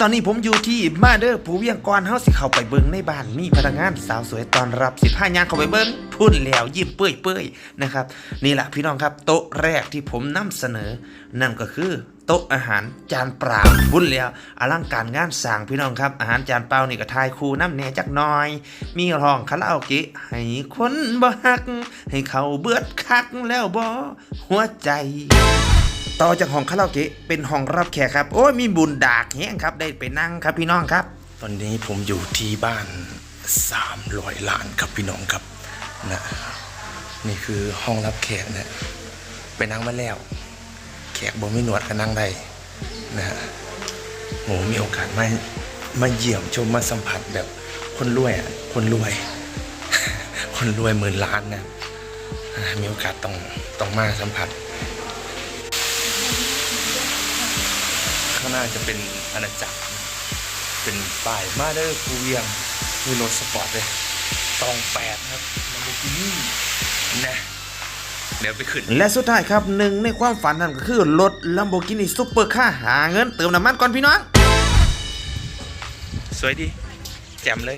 ตอนนี้ผมอยู่ที่มาเดอร์ผู้เวียงกรเฮาสิเข้าไปเบิงในบ้านมีพนักงานสาวสวยตอนรับสิพายางเข้าไปเบิงพุ่นแล้วยิ้มเปื่อยเปื่อยๆนะครับนี่แหละพี่น้องครับโต๊ะแรกที่ผมนำเสนอนั่นก็คือโต๊ะอาหารจานเปล่าพุ่นแล้วอลังการงานสร้างพี่น้องครับ อาหารจานเปล่านี่ก็ทายคูน้ำแหน่จักน่อย มีร้องคาราโอเกะให้คนบ่ฮัก ให้เขาเบือดคักแล้วบ่หัวใจ ต่อจากห้องคาราโอเกะเป็นห้องรับแขกครับ โอ้ยมีบุญดากแห้งครับได้ไปนั่งครับพี่น้องครับ ตอนนี้ผมอยู่ที่บ้าน300ล้านครับพี่น้องครับนะนี่คือห้องรับแขกนะไปนั่งมาแล้ว แขกบ่มีหนวดก็นั่งได้นะฮะโหมีโอกาสมามาเยี่ยมชมมาสัมผัสแบบคนรวยอะคนรวย คนรวยหมื่นล้านนะมีโอกาสต้องต้องมาสัมผัส ข้างหน้าจะเป็นอาณาจักร เป็นป้ายมาเดอร์ภูเวียงมีรถสปอร์ตเลยตองแปดครับลัมโบกินี่นะเดี๋ยวไปขึ้น และสุดท้ายครับหนึ่งในความฝันนั่นก็คือรถ Lamborghini Super ค่าหาเงินเติมน้ำมันก่อนพี่น้อง สวยดี แจ่มเลย